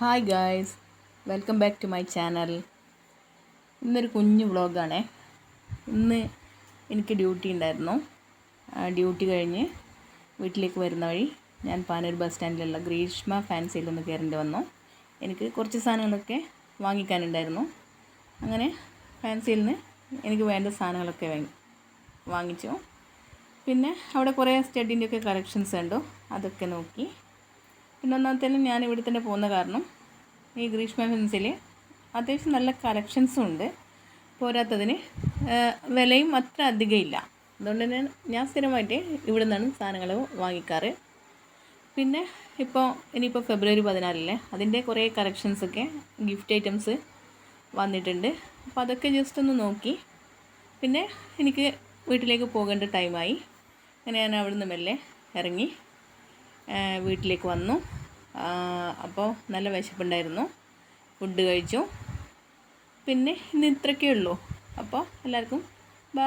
Hi guys welcome back to my channel ഇന്നൊരു കുഞ്ഞു വ്ളോഗാണേ ഇന്ന് എനിക്ക് ഡ്യൂട്ടി ഉണ്ടായിരുന്നു. ഡ്യൂട്ടി കഴിഞ്ഞ് വീട്ടിലേക്ക് വരുന്ന വഴി ഞാൻ പാനൂർ ബസ് സ്റ്റാൻഡിലുള്ള ഗ്രീഷ്മ ഫാൻസിയിൽ ഒന്ന് കയറേണ്ടി വന്നു. എനിക്ക് കുറച്ച് സാധനങ്ങളൊക്കെ വാങ്ങിക്കാനുണ്ടായിരുന്നു. അങ്ങനെ ഫാൻസിയിൽ നിന്ന് എനിക്ക് വേണ്ട സാധനങ്ങളൊക്കെ വാങ്ങി വാങ്ങിച്ചു. പിന്നെ അവിടെ കുറേ സ്റ്റഡിന്റെയൊക്കെ കളക്ഷൻസ് ഉണ്ടോ അതൊക്കെ നോക്കി. പിന്നെ ഒന്നാമത്തേലും ഞാൻ ഇവിടെ തന്നെ പോകുന്ന കാരണം ഈ ഗ്രീഷ്മ ഫെൻസിൽ അത്യാവശ്യം നല്ല കളക്ഷൻസും ഉണ്ട്. പോരാത്തതിന് വിലയും അത്ര അധികം ഇല്ല. അതുകൊണ്ട് തന്നെ ഞാൻ സ്ഥിരമായിട്ട് ഇവിടെ നിന്നാണ് സാധനങ്ങൾ വാങ്ങിക്കാറ്. പിന്നെ ഇപ്പോൾ ഇനിയിപ്പോൾ ഫെബ്രുവരി പതിനാലല്ലേ അതിന്റെ കുറേ കളക്ഷൻസൊക്കെ ഗിഫ്റ്റ് ഐറ്റംസ് വന്നിട്ടുണ്ട്. അപ്പോൾ അതൊക്കെ ജസ്റ്റ് ഒന്ന് നോക്കി. പിന്നെ എനിക്ക് വീട്ടിലേക്ക് പോകേണ്ട ടൈമായി അങ്ങനെ ഞാൻ അവിടെ നിന്ന് മെല്ലെ ഇറങ്ങി. വീട്ടിലേക്ക് വന്നു. അപ്പോൾ നല്ല വിശപ്പുണ്ടായിരുന്നു. ഫുഡ് കഴിച്ചു. പിന്നെ ഇന്ന് ഇത്രയൊക്കെ ഉള്ളൂ അപ്പോൾ എല്ലാവർക്കും ബൈ